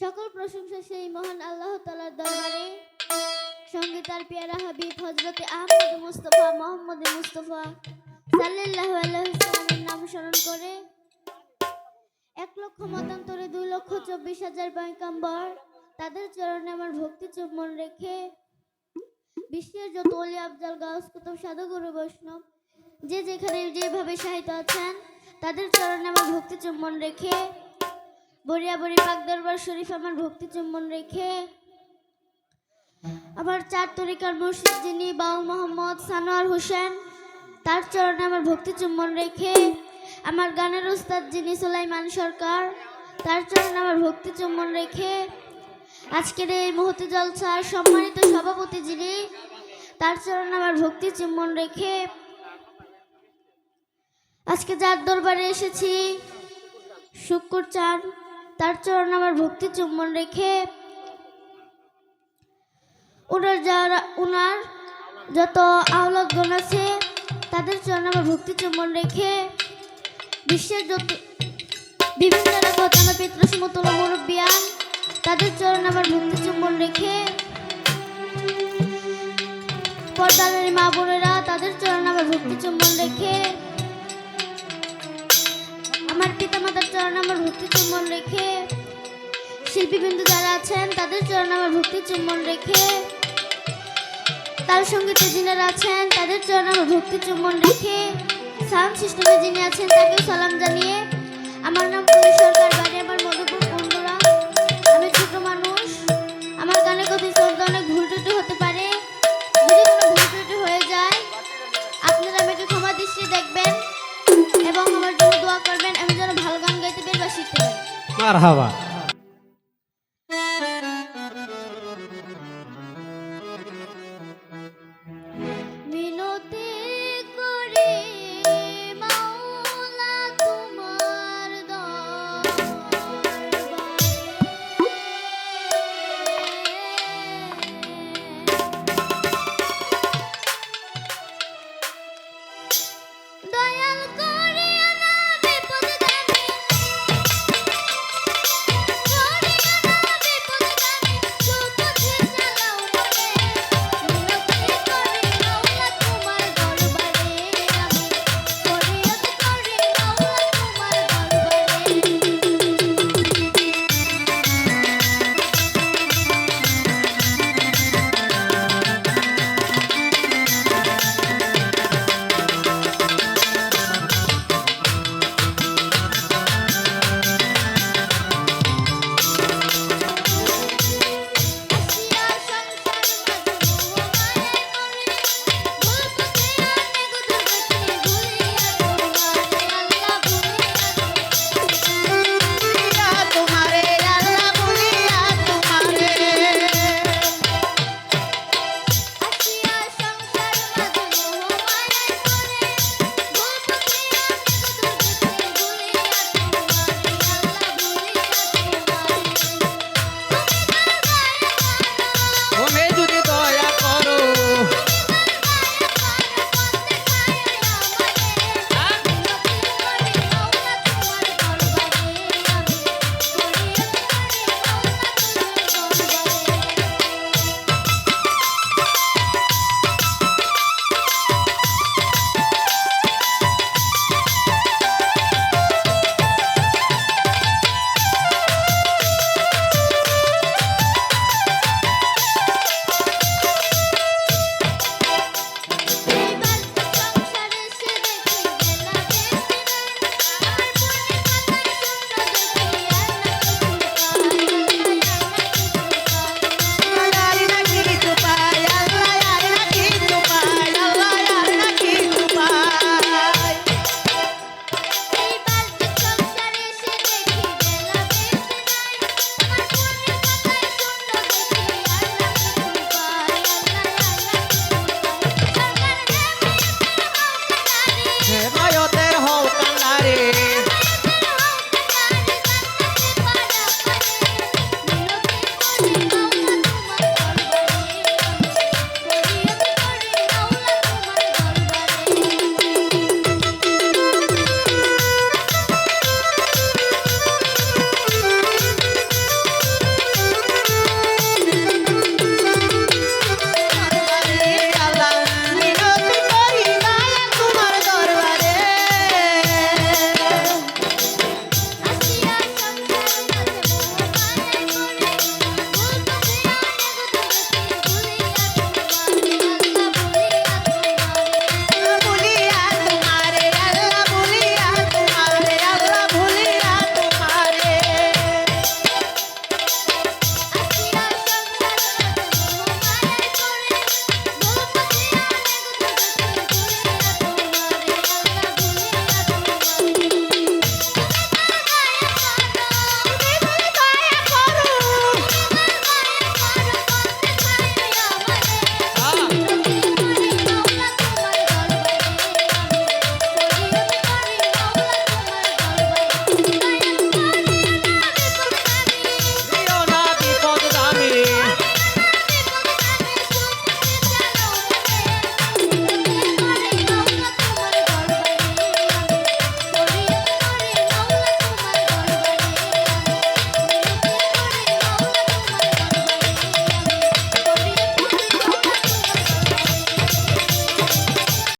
সকল প্রশংসা সেই মহান আল্লাহ তালার দরবারে। সঙ্গে তার পেয়ারা হাবিব হজরতে আহমদ মুস্তফা, মোহাম্মদ মুস্তফা সাল্লাল্লাহু আলাইহি সাল্লামের নাম স্মরণ করে। এক লক্ষ মতান্তরে দুই লক্ষ চব্বিশ হাজার পয়গাম্বর, তাদের চরণে আমার ভক্তি চুম্বন রেখে বিশ্বের যত অলি আফজাল, গাউস কুতুব, সাধুগুরু বৈষ্ণব, যে যেখানে যেভাবে সাহিত্য আছেন, তাদের চরণে আমার ভক্তি চুম্বন রেখে বরিয়া বরি পাক দরবার শরীফ আমার ভক্তি চুম্বন রেখে, আমার চার তরিকার মুর্শিদ যিনি বাউল মোহাম্মদ সানোয়ার হোসেন, তার চরণে আমার ভক্তি চুম্বন রেখে, আমার গানের উস্তাদ যিনি সুলাইমান সরকার, তার চরণে আমার ভক্তি চুম্বন রেখে, আজকের এই মুহূর্তে জলসার সম্মানিত সভাপতি যিনি, তার চরণে আমার ভক্তি চুম্বন রেখে, আজকে যার দরবারে এসেছি, শুক্র চান তার চরণ আমার ভক্তি চুম্বন রেখে ওনার যারা ওনার যত আহ্লাদগণ আছে, তাদের চরণ আমার ভক্তি চুম্বন রেখে বিশ্বের যত, বিভিন্ন জগৎ আমার মুরব্বিয়ান, তাদের চরণ আমার ভক্তি চুম্বন রেখে পর্দারের মা বোনেরা, তাদের চরণ আমার ভক্তি চুম্বন রেখে শিল্পীবৃন্দ যারা আছেন, তাদের চরণে আমার ভক্তি চুম্বন রেখে, তার সঙ্গীতে যিনারা আছেন, তাদের চরণে আমার ভক্তি চুম্বন রেখে, সাউন্ড সিস্টেমে যিনি আছেন, তাকেও সালাম জানিয়ে, আমার নাম পুরী সরকার বাড়ি, আমার মধুপুর বন্ধুরা, আমি ছোট মানুষ, আমার গানে কথা চলতে অনেক ভুল টুটি হতে পারে, যদি কোনো ভুল টুটি হয়ে যায়, আপনারা আমাকে ক্ষমা দৃষ্টি দেখবেন এবং আমার জন্য দোয়া করবেন, আমি যেন ভালো গান গাইতে পারি বা শিখতে পারি। দয়াল